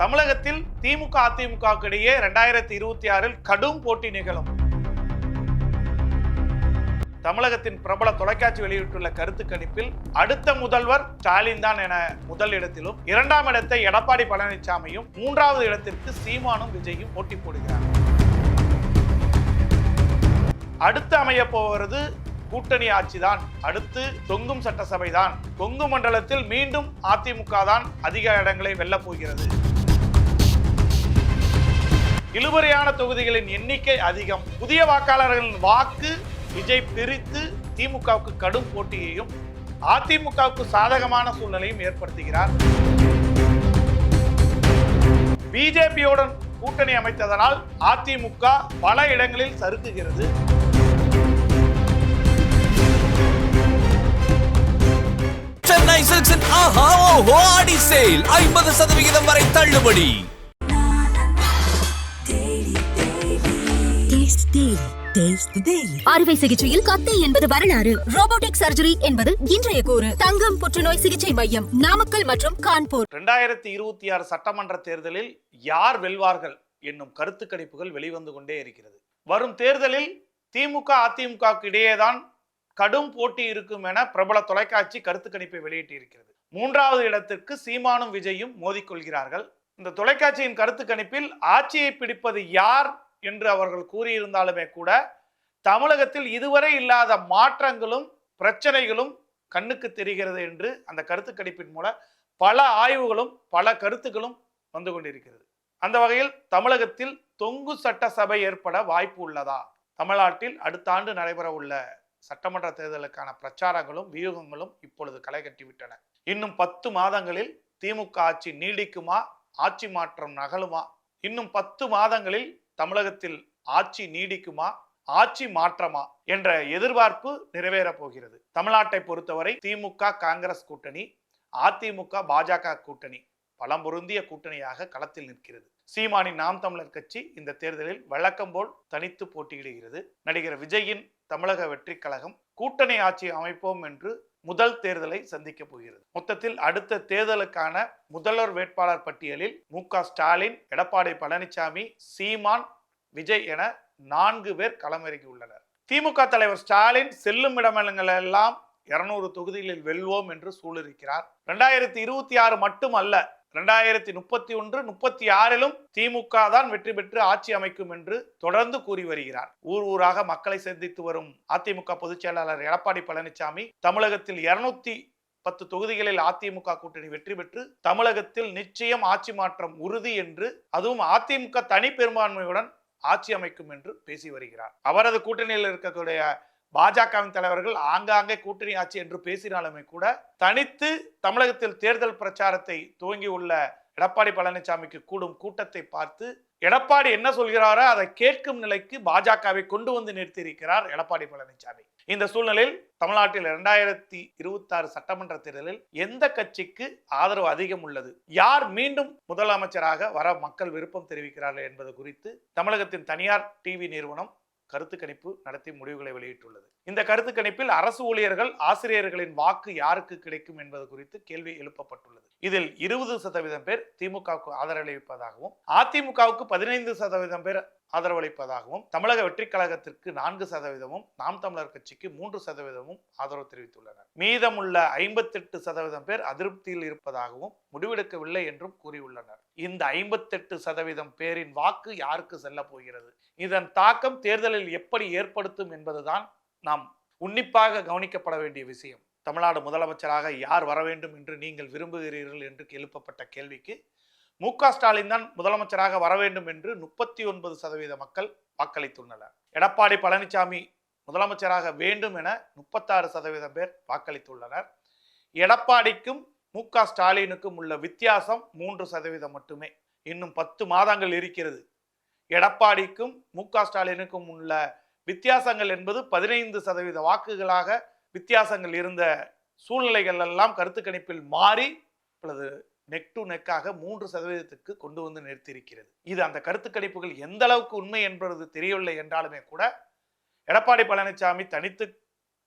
தமிழகத்தில் திமுக அதிமுகவுக்கு இடையே ரெண்டாயிரத்தி இருபத்தி ஆறில் கடும் போட்டி நிகழும். தமிழகத்தின் பிரபல தொலைக்காட்சி வெளியிட்டுள்ள கருத்து கணிப்பில் அடுத்த முதல்வர் ஸ்டாலின் தான் என முதல் இடத்திலும் இரண்டாம் இடத்தை எடப்பாடி பழனிசாமியும் மூன்றாவது இடத்திற்கு சீமானும் விஜயும் போட்டி போடுகிறார். அடுத்து அமைய போவது கூட்டணி ஆட்சிதான் அடுத்து தொங்கும் சட்டசபை தான். கொங்கு மண்டலத்தில் மீண்டும் அதிமுக தான் அதிக இடங்களை வெல்லப் போகிறது. இழுபறியான தொகுதிகளின் எண்ணிக்கை அதிகம். புதிய வாக்காளர்களின் வாக்கு விஜய் பிரித்து திமுகவுக்கு கடும் போட்டியையும் அதிமுகவுக்கு சாதகமான சூழ்நிலையும் ஏற்படுத்துகிறார். பிஜேபியுடன் கூட்டணி அமைத்ததனால் அதிமுக பல இடங்களில் சறுக்குகிறது. சென்னை சில்க்ஸின் ஆஹா ஓஹோ ஆடி சேல் ஐம்பது சதவிகிதம் வரை தள்ளுபடி. அறுவை சிகிச்சையில் கத்தை என்பது வரலாறு. ரோபோட்டிக் சர்ஜரி என்பது இன்றைய கூறு. தங்கம் புற்றுநோய் சிகிச்சை மையம் நாமக்கல் மற்றும் கான்பூர். ரெண்டாயிரத்தி இருபத்தி ஆறு சட்டமன்ற தேர்தலில் யார் வெல்வார்கள் என்னும் கருத்து கணிப்புகள் வெளிவந்து கொண்டே இருக்கிறது. வரும் தேர்தலில் திமுக அதிமுகவுக்கு இடையேதான் கடும் போட்டி இருக்கும் என பிரபல தொலைக்காட்சி கருத்து கணிப்பை வெளியிட்டிருக்கிறது. மூன்றாவது இடத்திற்கு சீமானும் விஜயும் மோதிக்கொள்கிறார்கள் இந்த தொலைக்காட்சியின் கருத்து கணிப்பில் ஆட்சியை பிடிப்பது யார் என்று அவர்கள் கூறியிருந்தாலுமே கூட தமிழகத்தில் இதுவரை இல்லாத மாற்றங்களும் பிரச்சனைகளும் கண்ணுக்கு தெரிகிறது என்று அந்த கருத்து கணிப்பின் மூலம் பல ஆய்வுகளும் பல கருத்துக்களும் வந்து கொண்டிருக்கிறது. அந்த வகையில் தமிழகத்தில் தொங்கு சட்டசபை ஏற்பட வாய்ப்பு உள்ளதா? தமிழ்நாட்டில் அடுத்த ஆண்டு நடைபெற உள்ள சட்டமன்ற தேர்தலுக்கான பிரச்சாரங்களும் வியூகங்களும் இப்பொழுது களை கட்டிவிட்டன. இன்னும் பத்து மாதங்களில் திமுக ஆட்சி நீடிக்குமா? ஆட்சி மாற்றம் நகலுமா? இன்னும் பத்து மாதங்களில் தமிழகத்தில் ஆட்சி நீடிக்குமா ஆட்சி மாற்றமா என்ற எதிர்பார்ப்பு நிறைவேற போகிறது. தமிழ்நாட்டை பொறுத்தவரை திமுக காங்கிரஸ் கூட்டணி அதிமுக பாஜக கூட்டணி பலம் பொருந்திய கூட்டணியாக களத்தில் நிற்கிறது. சீமானின் நாம் தமிழர் கட்சி இந்த தேர்தலில் வழக்கம் போல் தனித்து போட்டியிடுகிறது. நடிகர் விஜயின் தமிழக வெற்றி கழகம் கூட்டணி ஆட்சி அமைப்போம் என்று முதல் தேர்தலை சந்திக்க போகிறது. மொத்தத்தில் அடுத்த தேர்தலுக்கான முதல்வர் வேட்பாளர் பட்டியலில் மு ஸ்டாலின் எடப்பாடி பழனிசாமி சீமான் விஜய் என நான்கு பேர் களமிறங்கி உள்ளனர். திமுக தலைவர் ஸ்டாலின் செல்லும் இடமெல்லாம் இருநூறு தொகுதிகளில் வெல்வோம் என்று சூழிருக்கிறார் ரெண்டாயிரத்தி இருபத்தி ஆறு மட்டுமல்ல ரெண்டாயிரத்தி முப்பத்தி ஒன்று முப்பத்தி ஆறிலும் திமுக தான் வெற்றி பெற்று ஆட்சி அமைக்கும் என்று தொடர்ந்து கூறி வருகிறார். ஊர் ஊராக மக்களை சந்தித்து வரும் அதிமுக பொதுச் செயலாளர் எடப்பாடி பழனிசாமி தமிழகத்தில் இருநூத்தி பத்து தொகுதிகளில் அதிமுக கூட்டணி வெற்றி பெற்று தமிழகத்தில் நிச்சயம் ஆட்சி மாற்றம் உறுதி என்று அதுவும் அதிமுக தனி பெரும்பான்மையுடன் ஆட்சி அமைக்கும் என்று பேசி வருகிறார். அவரது கூட்டணியில் இருக்கக்கூடிய பாஜகவின் தலைவர்கள் ஆங்காங்கே கூட்டணி ஆட்சி என்று பேசினாலுமே கூட தனித்து தமிழகத்தில் தேர்தல் பிரச்சாரத்தை துவங்கியுள்ள எடப்பாடி பழனிசாமிக்கு கூடும் கூட்டத்தை பார்த்து எடப்பாடி என்ன சொல்கிறாரோ அதை கேட்கும் நிலைக்கு பாஜகவை கொண்டு வந்து நிறுத்தியிருக்கிறார் எடப்பாடி பழனிசாமி. இந்த சூழ்நிலையில் தமிழ்நாட்டில் இரண்டாயிரத்தி இருபத்தி ஆறு சட்டமன்ற தேர்தலில் எந்த கட்சிக்கு ஆதரவு அதிகம் உள்ளது? யார் மீண்டும் முதலமைச்சராக வர மக்கள் விருப்பம் தெரிவிக்கிறார்கள் என்பது குறித்து தமிழகத்தின் தனியார் டிவி நிறுவனம் கருத்து கணிப்பு நடத்தி முடிவுகளை வெளியிட்டுள்ளது. இந்த கருத்து கணிப்பில் அரசு ஊழியர்கள் ஆசிரியர்களின் வாக்கு யாருக்கு கிடைக்கும் என்பது குறித்து கேள்வி எழுப்பப்பட்டுள்ளது. இதில் இருபது சதவீதம் பேர் திமுகவுக்கு ஆதரவளிப்பதாகவும் அதிமுகவுக்கு பதினைந்து சதவீதம் பேர் ஆதரவளிப்பதாகவும் தமிழக வெற்றி கழகத்திற்கு நான்கு சதவீதமும் நாம் தமிழர் கட்சிக்கு மூன்று சதவீதமும் ஆதரவு தெரிவித்துள்ளனர். மீதமுள்ள ஐம்பத்தெட்டு சதவீதம் பேர் அதிருப்தியில் இருப்பதாகவும் முடிவெடுக்கவில்லை என்றும் கூறியுள்ளனர். இந்த ஐம்பத்தெட்டு சதவீதம் பேரின் வாக்கு யாருக்கு செல்ல போகிறது? இதன் தாக்கம் தேர்தலில் எப்படி ஏற்படுத்தும் என்பதுதான் நாம் உன்னிப்பாக கவனிக்கப்பட வேண்டிய விஷயம். தமிழ்நாடு முதலமைச்சராக யார் வர வேண்டும் என்று நீங்கள் விரும்புகிறீர்கள் என்று எழுப்பப்பட்ட கேள்விக்கு மு க. ஸ்டாலின் தான் முதலமைச்சராக வர வேண்டும் என்று முப்பத்தி ஒன்பது சதவீத மக்கள் வாக்களித்துள்ளனர். எடப்பாடி பழனிசாமி முதலமைச்சராக வேண்டும் என முப்பத்தாறு சதவீதம் பேர் வாக்களித்துள்ளனர். எடப்பாடிக்கும் மு க. ஸ்டாலினுக்கும் உள்ள வித்தியாசம் மூன்று சதவீதம் மட்டுமே. இன்னும் பத்து மாதங்கள் இருக்கிறது. எடப்பாடிக்கும் மு க. ஸ்டாலினுக்கும் உள்ள வித்தியாசங்கள் என்பது பதினைந்து சதவீத வாக்குகளாக வித்தியாசங்கள் இருந்த சூழ்நிலைகள் எல்லாம் கருத்து கணிப்பில் மாறி இப்பொழுது நெக் டு நெக்காக மூன்று சதவீதத்துக்கு கொண்டு வந்து நிறுத்தியிருக்கிறது. இது அந்த கருத்து கணிப்புகள் எந்த அளவுக்கு உண்மை என்பது தெரியவில்லை என்றாலுமே கூட எடப்பாடி பழனிசாமி தனித்து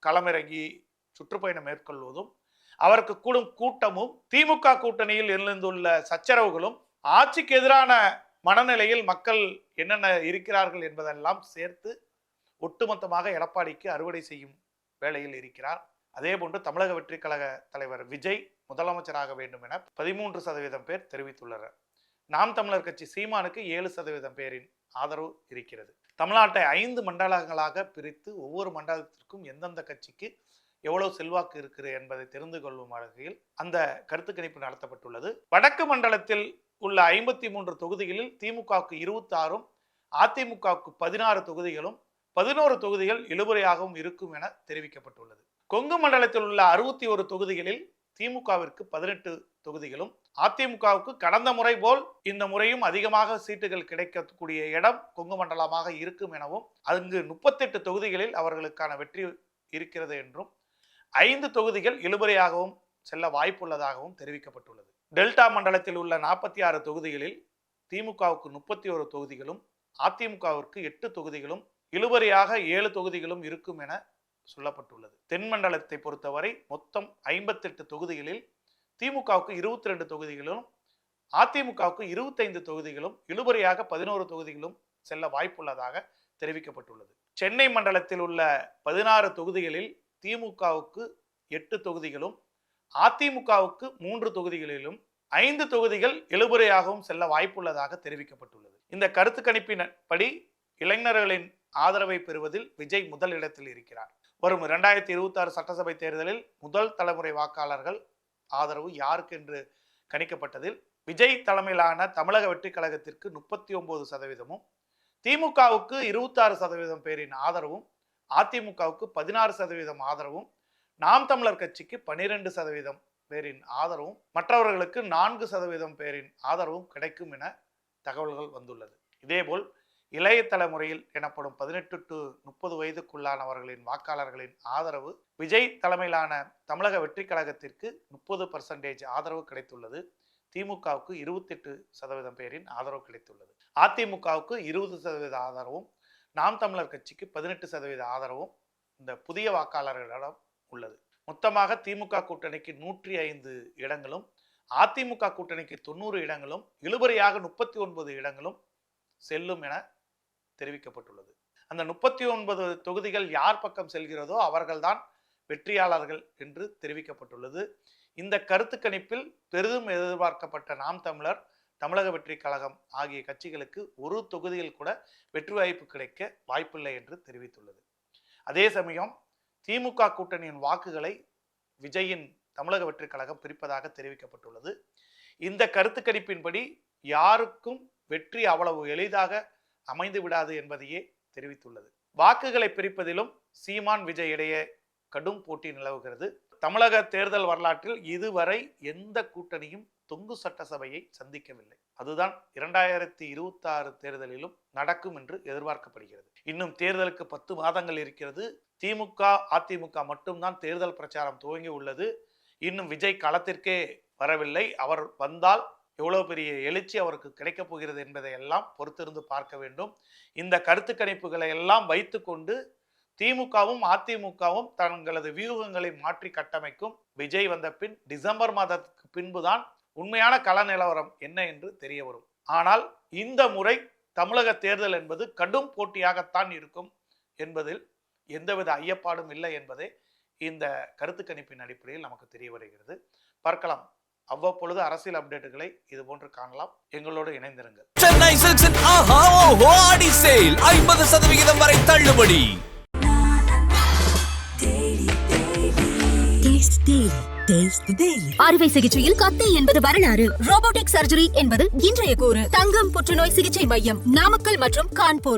களமிறங்கி சுற்றுப்பயணம் மேற்கொள்வதும் அவருக்கு கூடும் கூட்டமும் திமுக கூட்டணியில் எழுந்துள்ள சச்சரவுகளும் ஆட்சிக்கு எதிரான மனநிலையில் மக்கள் என்னென்ன இருக்கிறார்கள் என்பதெல்லாம் சேர்த்து ஒட்டுமொத்தமாக எடப்பாடிக்கு அறுவடை செய்யும் வேளையில் இருக்கிறார். அதே போன்று தமிழக வெற்றி கழக தலைவர் விஜய் முதலமைச்சராக வேண்டும் என பதிமூன்று சதவீதம் பேர் தெரிவித்துள்ளனர். நாம் தமிழர் கட்சி சீமானுக்கு ஏழு சதவீதம் பேரின் ஆதரவு இருக்கிறது. தமிழ்நாட்டை ஐந்து மண்டலங்களாக பிரித்து ஒவ்வொரு மண்டலத்திற்கும் எந்தெந்த கட்சிக்கு எவ்வளவு செல்வாக்கு இருக்கிறது என்பதை தெரிந்து கொள்ளும் வகையில் அந்த கருத்து கணிப்பு நடத்தப்பட்டுள்ளது. வடக்கு மண்டலத்தில் உள்ள ஐம்பத்தி மூன்று தொகுதிகளில் திமுகவுக்கு இருபத்தாறும் அதிமுகவுக்கு பதினாறு தொகுதிகளும் பதினோரு தொகுதிகள் இழுபறையாகவும் இருக்கும் என தெரிவிக்கப்பட்டுள்ளது. கொங்கு மண்டலத்தில் உள்ள அறுபத்தி ஒரு தொகுதிகளில் திமுகவிற்கு பதினெட்டு தொகுதிகளும் அதிமுகவுக்கு கடந்த முறை போல் இந்த முறையும் அதிகமாக சீட்டுகள் கிடைக்கக்கூடிய இடம் கொங்கு மண்டலமாக இருக்கும் எனவும் அங்கு முப்பத்தெட்டு தொகுதிகளில் அவர்களுக்கான வெற்றி இருக்கிறது என்றும் ஐந்து தொகுதிகள் இழுபறையாகவும் செல்ல வாய்ப்புள்ளதாகவும் தெரிவிக்கப்பட்டுள்ளது. டெல்டா மண்டலத்தில் உள்ள நாற்பத்தி ஆறு தொகுதிகளில் திமுகவுக்கு முப்பத்தி ஒரு தொகுதிகளும் அதிமுகவிற்கு எட்டு தொகுதிகளும் இழுபறியாக ஏழு தொகுதிகளும் இருக்கும் என சொல்லப்பட்டுள்ளது. தென் மண்டலத்தை பொறுத்தவரை மொத்தம் ஐம்பத்தெட்டு தொகுதிகளில் திமுகவுக்கு இருபத்தி ரெண்டு தொகுதிகளும் அதிமுகவுக்கு இருபத்தைந்து தொகுதிகளும் இழுபறியாக பதினோரு தொகுதிகளும் செல்ல வாய்ப்புள்ளதாக தெரிவிக்கப்பட்டுள்ளது. சென்னை மண்டலத்தில் உள்ள பதினாறு தொகுதிகளில் திமுகவுக்கு எட்டு தொகுதிகளும் அதிமுகவுக்கு மூன்று தொகுதிகளிலும் ஐந்து தொகுதிகள் இழுபறையாகவும் செல்ல வாய்ப்புள்ளதாக தெரிவிக்கப்பட்டுள்ளது. இந்த கருத்து கணிப்பின்படி இளைஞர்களின் ஆதரவை பெறுவதில் விஜய் முதல் இடத்தில் இருக்கிறார். வரும் இரண்டாயிரத்தி இருபத்தாறு சட்டசபை தேர்தலில் முதல் தலைமுறை வாக்காளர்கள் ஆதரவு யாருக்கு என்று கணிக்கப்பட்டதில் விஜய் தலைமையிலான தமிழக வெற்றி கழகத்திற்கு முப்பத்தி ஒன்பது சதவீதமும் திமுகவுக்கு இருபத்தாறு சதவீதம் பேரின் ஆதரவும் அதிமுகவுக்கு பதினாறு சதவீதம் ஆதரவும் நாம் தமிழர் கட்சிக்கு பனிரெண்டு சதவீதம் பேரின் ஆதரவும் மற்றவர்களுக்கு நான்கு சதவீதம் பேரின் ஆதரவும் கிடைக்கும் என தகவல்கள் வந்துள்ளது. இதேபோல் இளைய தலைமுறையில் எனப்படும் பதினெட்டு டு முப்பது வயதுக்குள்ளானவர்களின் வாக்காளர்களின் ஆதரவு விஜய் தலைமையிலான தமிழக வெற்றி கழகத்திற்கு முப்பது பர்சன்டேஜ் ஆதரவு கிடைத்துள்ளது. திமுகவுக்கு இருபத்தெட்டு சதவீதம் பேரின் ஆதரவு கிடைத்துள்ளது. அதிமுகவுக்கு இருபது சதவீத ஆதரவும் நாம் தமிழர் கட்சிக்கு பதினெட்டு சதவீத ஆதரவும் இந்த புதிய வாக்காளர்களிடம் உள்ளது. மொத்தமாக திமுக கூட்டணிக்கு நூற்றி ஐந்து இடங்களும் அதிமுக கூட்டணிக்கு தொண்ணூறு இடங்களும் இழுபறியாக முப்பத்தி ஒன்பது இடங்களும் செல்லும் என தெரிவிக்கப்பட்டுள்ளது. அந்த முப்பத்தி ஒன்பது தொகுதிகள் யார் பக்கம் செல்கிறதோ அவர்கள்தான் வெற்றியாளர்கள் என்று தெரிவிக்கப்பட்டுள்ளது. இந்த கருத்து கணிப்பில் பெரிதும் எதிர்பார்க்கப்பட்ட நாம் தமிழர் தமிழக வெற்றி கழகம் ஆகிய கட்சிகளுக்கு ஒரு தொகுதியில் கூட வெற்றி வாய்ப்பு கிடைக்க வாய்ப்பில்லை என்று தெரிவித்துள்ளது. அதே சமயம் திமுக கூட்டணியின் வாக்குகளை விஜயின் தமிழக வெற்றி கழகம் பிரிப்பதாக தெரிவிக்கப்பட்டுள்ளது. இந்த கருத்து கணிப்பின்படி யாருக்கும் வெற்றி அவ்வளவு எளிதாக அமைந்து விடாது என்பதையே தெரிவித்துள்ளது. வாக்குகளை பிரிப்பதிலும் சீமான் விஜய் இடையே கடும் போட்டி நிலவுகிறது. தமிழக தேர்தல் வரலாற்றில் இதுவரை எந்த கூட்டணியும் தொங்கு சட்டசபையை சந்திக்கவில்லை. அதுதான் இரண்டாயிரத்தி இருபத்தி ஆறு தேர்தலிலும் நடக்கும் என்று எதிர்பார்க்கப்படுகிறது. இன்னும் தேர்தலுக்கு பத்து மாதங்கள் இருக்கிறது. திமுக அதிமுக மட்டும்தான் தேர்தல் பிரச்சாரம் துவங்கி உள்ளது. இன்னும் விஜய் களத்திற்கே வரவில்லை. அவர் வந்தால் எவ்வளோ பெரிய எழுச்சி அவருக்கு கிடைக்கப் போகிறது என்பதை எல்லாம் பொறுத்திருந்து பார்க்க வேண்டும். இந்த கருத்து கணிப்புகளை எல்லாம் வைத்துக்கொண்டு திமுகவும் அதிமுகவும் தங்களது வியூகங்களை மாற்றி கட்டமைக்கும். விஜய் வந்த பின் டிசம்பர் மாதத்துக்கு பின்புதான் உண்மையான கள நிலவரம் என்ன என்று தெரிய வரும். ஆனால் இந்த முறை தமிழக தேர்தல் என்பது கடும் போட்டியாகத்தான் இருக்கும் என்பதில் எந்தவித ஐயப்பாடும் இல்லை என்பதே இந்த கருத்து கணிப்பின் அடிப்படையில் நமக்கு தெரிய வருகிறது. பார்க்கலாம். அவ்வப்பொழுது அரசியல் அப்டேட்டுகளை இது போன்று காணலாம். எங்களோடு இணைந்திருங்கள். சென்னை சில்க்ஸின் ஆஹா ஓஹோ ஆடி சேல். ஐம்பது சதவிகிதம் வரை தள்ளுபடி. அறுவை சிகிச்சையில் கத்தை என்பது வரலாறு. ரோபோட்டிக் சர்ஜரி என்பது இன்றைய கூறு. தங்கம் புற்றுநோய் சிகிச்சை மையம் நாமக்கல் மற்றும் கான்பூர்.